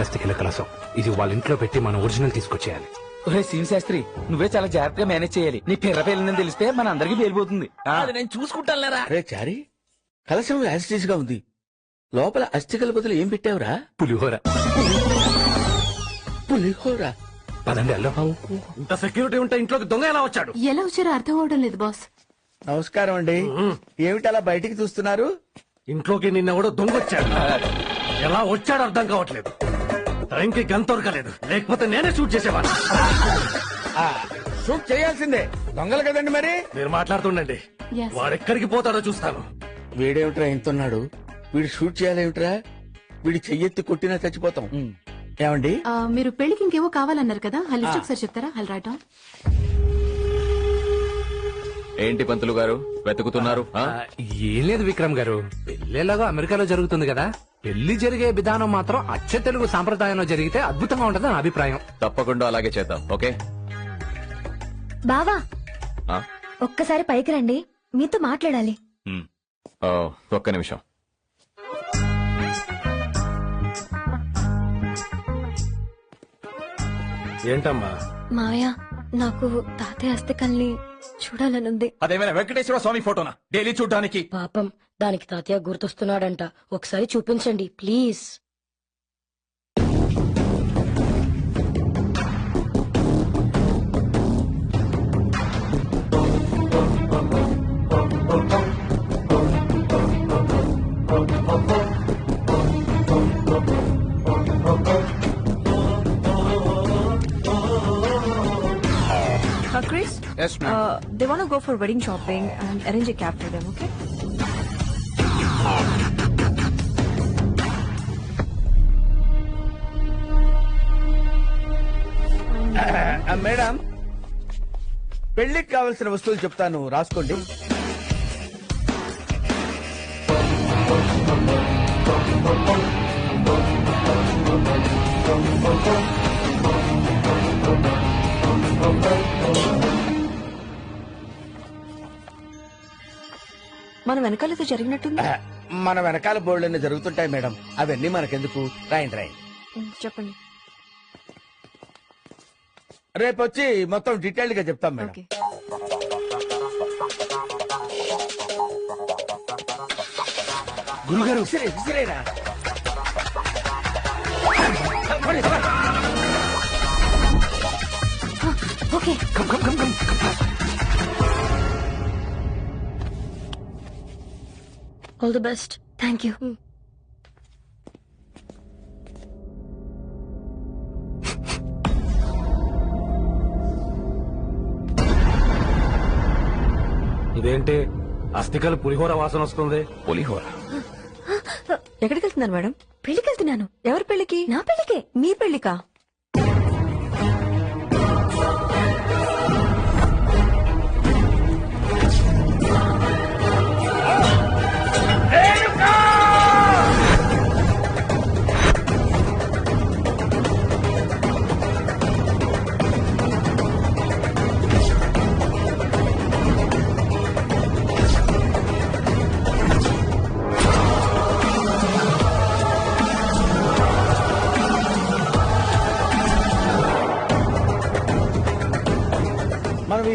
అస్థికల కలసం ఇది వాళ్ళ ఇంట్లో పెట్టి మన ఒరిజినల్ తీసుకొచ్చేయాలి. ఒరే సీన్ శాస్త్రి నువ్వే చాలా జాగ్రత్తగా మేనేజ్ చేయాలి. నీ పిర్ర పేలిందని తెలిస్తే మన అందరికి పేలిపోతుంది. ఆ. అది నేను చూసుకుంటాను లేరా అరే చారి కలశం యాసిటీస్గా ఉంది. లోపల అస్థికల బదులు ఏం పెట్టావురా? పులిహోర. పులిహోర. పదండి వెళ్దాం ఇంత సెక్యూరిటీ ఉంటే ఇంట్లోకి దొంగ ఎలా వచ్చాడు? ఎలా వచ్చారో అర్థం అవడం లేదు బాస్. నమస్కారం అండి. ఏమిటి అలా బయటికి చూస్తున్నారు? ఇంట్లోకి నిన్నెవడో దొంగ వచ్చాడు. ఎలా వచ్చాడు అర్థం కావట్లేదు. టైంకి గన్ దొరకలేదు. లేకపోతే నేనే షూట్ చేసేవాడిని ఆ, షూట్ చేయాల్సిందే. దొంగలు కదండి మరి? మీరు మాట్లాడుతుండండి. వాడెక్కడికి పోతాడో చూస్తాను. వీడేమిట్రా ఇంతున్నాడు? వీడు షూట్ చేయాలేమిట్రా? వీడి చెయ్యెత్తి కొట్టినా చచ్చిపోతాం. ఏమండి? ఆ, మీరు పెళ్ళికి ఇంకేవో కావాలన్నారు కదా? ఆ. లిస్ట్ ఒకసారి చెప్తారా? హల్ రైట్ డౌన్ ఏంటి పంతులు గారు? వెతుకుతున్నారు ఏం లేదు విక్రమ్ గారు. పెళ్ళిలాగా అమెరికాలో జరుగుతుంది కదా. పెళ్ళి జరిగే విధానం మాత్రం అచ్చ తెలుగు సాంప్రదాయంలో జరిగితే అద్భుతంగా ఉంటది నా అభిప్రాయం. తప్పకుండా అలాగే చేద్దాం ఓకే? బావా ఆ? ఒక్కసారి పైకి రండి మీతో మాట్లాడాలి. ఉమ్. ఒక్క నిమిషం. ఏంటమ్మా? మావయ్య నాకు తాతయ్య అస్థికల్ని చూడాలనుంది. అదేమైనా వెంకటేశ్వర స్వామి ఫోటోనా? డైలీ చూడడానికి. పాపం దానికి తాతయ్య గుర్తొస్తున్నాడంట. ఒకసారి చూపించండి please. want to go for wedding shopping and arrange a cab for them, okay? ఆ, మేడం పెళ్లికి కావలసిన వస్తువులు చెప్తాను రాసుకోండి మన వెనకాల ఏదో జరిగినట్టుంది మన వెనకాల బోర్డులన్నీ జరుగుతుంటాయి మేడం? అవన్నీ మనకెందుకు? రాయండి రాయండి. చెప్పండి. రేపు వచ్చి మొత్తం డీటెయిల్డ్గా చెప్తాం మేడం. ఓకే. గురుగారు విసిరే విసిరేరా okay. All the best thank you ఇదేంటి? అస్థికలు పులిహోర వాసన వస్తుంది. పులిహోర? ఎక్కడికి వెళ్తున్నారు మేడం? పెళ్ళికి వెళ్తున్నాను ఎవరి పెళ్ళికి నా పెళ్ళికే మీ పెళ్ళికా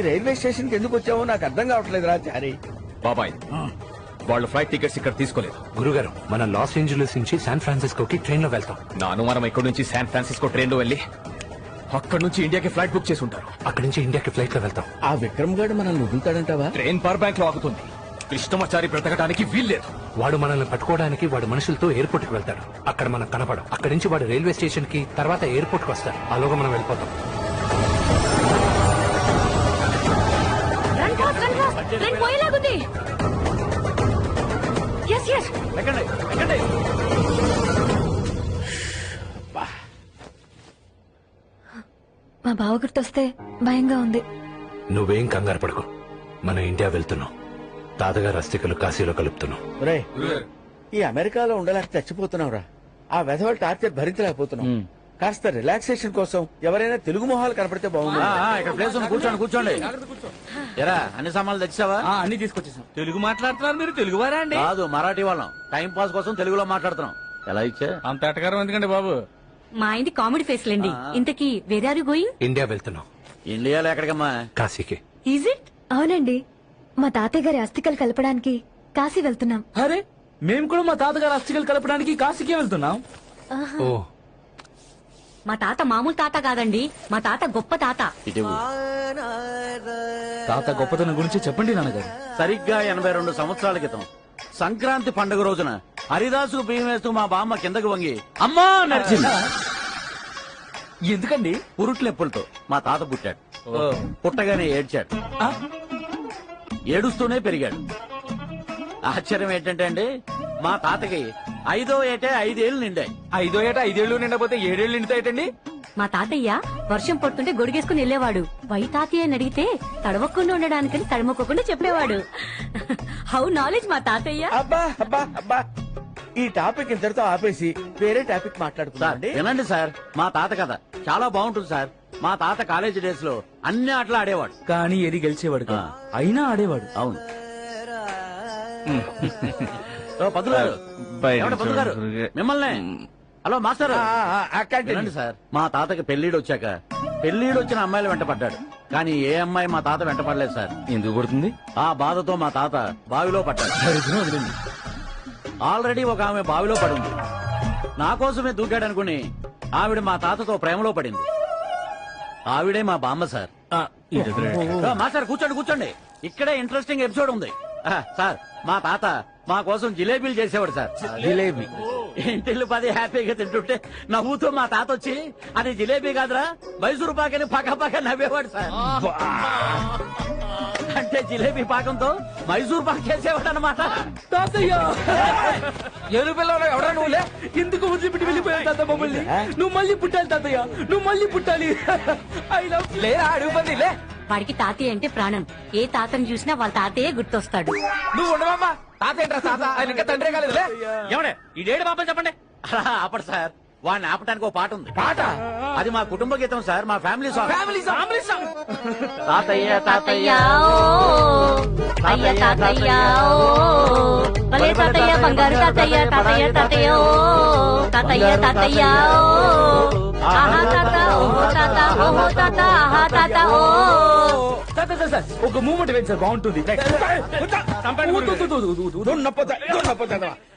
రైల్వే స్టేషన్కి ఎందుకు వచ్చామో నాకు అర్థం కావట్లేదు రా చారి. బాబాయ్ వాళ్ళు ఫ్లైట్ టికెట్స్ ఇక్కడ తీసుకోలేదు. గురుగారు మన లాస్ ఏంజలీస్ నుంచి శాన్ ఫ్రాన్సిస్కోకి ట్రైన్లో వెళ్తాం. నా అనుమానం ఇక్కడ నుంచి శాన్ ఫ్రాన్సిస్కో ట్రైన్లో వెళ్ళి అక్కడ నుంచి ఇండియాకి ఫ్లైట్ బుక్ చేసి ఉంటారు. అక్కడి నుంచి ఇండియాకి ఫ్లైట్లో వెళ్తాం. ఆ విక్రమ్ గారు మనల్ని వదులుతాడంటావా? ట్రైన్ పవర్ బ్యాంక్లో ఆగుతుంది. కృష్ణమాచారి బ్రతకడానికి వీల్లేదు. వాడు మనల్ని పట్టుకోవడానికి వాడు మనుషులతో ఎయిర్పోర్ట్కి వెళ్తాడు. అక్కడ మనం కనపడం అక్కడి నుంచి వాడు రైల్వే స్టేషన్కి తర్వాత ఎయిర్పోర్ట్కి వస్తాడు అలాగా మనం వెళ్ళిపోతాం. పోయేలాగుంది. ఎస్ ఎస్ ఎక్కండి ఎక్కండి. మా బావ గుర్తొస్తే భయంగా ఉంది. నువ్వేం కంగారు పడకు. మన ఇండియా వెళ్తున్నాం. తాతగారు అస్థికలు కాశీలో కలుపుతున్నాం. రే ఈ అమెరికాలో ఉండలేక చచ్చిపోతున్నావురా. ఆ వెధవల టార్చర్ భరించలేకపోతున్నాం. కాస్త రిలాక్సేషన్ కోసం ఎవరైనా తెలుగు మొహాలు కనపడితే బాగుంది ఇక్కడ ప్లేస్ ఉంది. కూర్చోండి కూర్చోండి. ఎరా అన్ని సామాన్లు తెచ్చావా ఆ, అన్ని తీసుకొచ్చేసాం. తెలుగు మాట్లాడుతున్నారు మీరు? తెలుగు వారా అండి? కాదు మరాఠీ వాళ్ళం. టైం పాస్ కోసం తెలుగులో మాట్లాడుతున్నాం. ఎలా ఇచ్చా? అంత ఎటకారం ఎందుకండి బాబు? మా ఆయనది కామెడీ ఫేస్ లేండి. ఇంతకీ వేరే గోయింగ్ ఇండియా వెళ్తున్నాం. ఇండియాలో ఎక్కడికమ్మా? కాశీకి. ఈజ్ ఇట్ అవునండి. మా తాతయ్య గారి అస్థికలు కలపడానికి కాశీ వెళ్తున్నాం. అరే మేము కూడా మా తాతగారు అస్థికలు కలపడానికి కాశీకే వెళ్తున్నాం? ఓ మా తాత మామూలు తాత కాదండి. మా తాత గొప్ప తాత. తాత గొప్పతనం గురించి చెప్పండి నాన్నగారు. సరిగ్గా ఎనభై రెండు సంవత్సరాల క్రితం సంక్రాంతి పండుగ రోజున హరిదాసుకు బియ్యం వేస్తూ మా బామ్మ కిందకు వంగి అమ్మా! నడిచింది ఎందుకండి? పురుట్లెప్పులతో మా తాత పుట్టాడు. పుట్టగానే ఏడ్చాడు. ఆ? ఏడుస్తూనే పెరిగాడు. ఆశ్చర్యం ఏంటంటే అండి మా తాతకి ఐదో ఏటే ఐదేళ్ళు నిండాయి. ఐదో ఏట ఐదేళ్ళు నిండపోతే ఏడేళ్ళు నిండుతాయటండి మా తాతయ్య వర్షం పడుతుంటే గొడిగేసుకుని వెళ్ళేవాడు. వై తాతయ్య అని అడిగితే తడవకుండా ఉండడానికని తడమొక్కకుండా చెప్పేవాడు. హౌ నాలెడ్జ్ మా తాతయ్య? అబ్బా అబ్బా అబ్బా. ఈ టాపిక్ ఇంతటితో ఆపేసి వేరే టాపిక్ మాట్లాడుకుందాం వినండి సార్ మా తాత కథ చాలా బాగుంటుంది సార్. మా తాత కాలేజీ డేస్లో అన్ని ఆటలు ఆడేవాడు. కానీ ఏది గెలిచేవాడు కాదు. అయినా ఆడేవాడు. అవును. మిమ్మల్ని. Hello master. సార్. మా తాతకి పెళ్ళిడు వచ్చాక పెళ్ళిడు వచ్చిన అమ్మాయిలు వెంట పడ్డాడు కానీ ఏ అమ్మాయి మా తాత వెంట పడలేదు సార్. ఎందుకు కొడుతుంది? ఆ బాధతో మా తాత బావిలో పడ్డాడు. ఆల్రెడీ ఒక ఆమె బావిలో పడింది. నా కోసమే దూకాడనుకుని ఆవిడ మా తాతతో ప్రేమలో పడింది. ఆవిడే మా బామ్మ సార్. ఆ, మాస్టర్ కూర్చోండి కూర్చోండి. ఇక్కడే ఇంట్రెస్టింగ్ ఎపిసోడ్ ఉంది. ఆ, సార్ మా తాత మా కోసం జిలేబీలు చేసేవాడు సార్. జిలేబీ. ఇంటిల్లు పది హ్యాపీగా తింటుంటే నవ్వుతూ మా తాత వచ్చి అది జిలేబీ కాదురా మైసూరు పాకని పక్క పక్క నవ్వేవాడు సార్. అంటే జిలేబీ పాకంతో మైసూర్ పాక్ చేసేవాడు అనమాట తాతయ్య. ఏలు పిల్లలు ఎవడా నువ్వులే ఎందుకు వదిలిపెట్టి వెళ్ళిపోయావు తాత మమ్మల్ని. నువ్వు మళ్ళీ పుట్టాలి తాతయ్య. నువ్వు మళ్ళీ పుట్టాలి. ఐ లవ్ లేరా అడుగు పంది లే. వాడికి తాతయ్య అంటే ప్రాణం. ఏ తాతను చూసినా వాళ్ళ తాతయ్య గుర్తొస్తాడు. నువ్వు ఉండవమ్మా. తాత ఏంట్రా తాత. ఆయన ఇంకా తండ్రే కాలేదు ఏమడే? ఈ డేడు పాపం చెప్పండి. అలా ఆపడు సార్. వాడిని ఆపడానికి ఒక పాట ఉంది పాట అది మా కుటుంబ గీతం సార్ మా family song family family song తాతయ్య తాతయ్య అయ్య తాతయ్య భలే తాతయ్య బంగారు తాతయ్య తాతయ్య తాతయ్య తాతయ్య తాతయ్య ఆహా తాత ఓహో తాత ఓహో తాత ఆహా తాత ఓ సార్ సార్, సార్ ఒక మూమెంట్ వేయండి సార్ బాగుంటుంది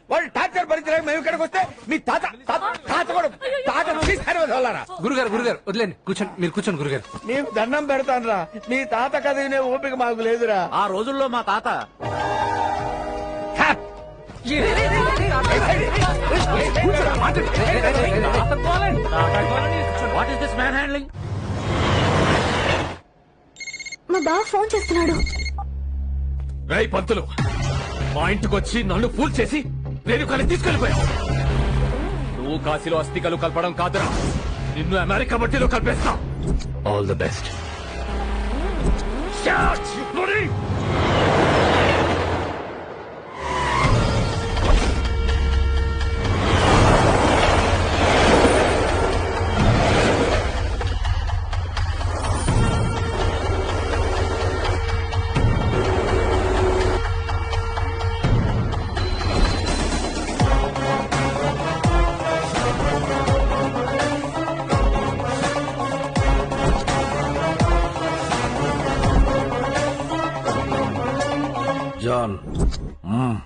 వాళ్ళు టార్చర్ భరించడానికి మేము ఇక్కడికి వస్తే మీ తాత తాత తాత కూడా తాత తీసారు గురుగారు గురుగారు వదిలేండి కూర్చోండి మీరు కూర్చోండి గురుగారు నీకు దండం పెడతాను రా నీ తాత కథ వినే ఓపిక మాకు లేదురా ఆ రోజుల్లో మా తాత what is this man handling మా బావ ఫోన్ చేస్తున్నాడు రై పంతులు మా ఇంటికి వచ్చి నన్ను ఫూల్ చేసి నేను కానీ తీసుకెళ్ళిపోయావు నువ్వు కాశీలో అస్థికలు కలపడం కాదురా. నిన్ను అమెరికా మట్టిలో కలిపేస్తా. All the best John hmm.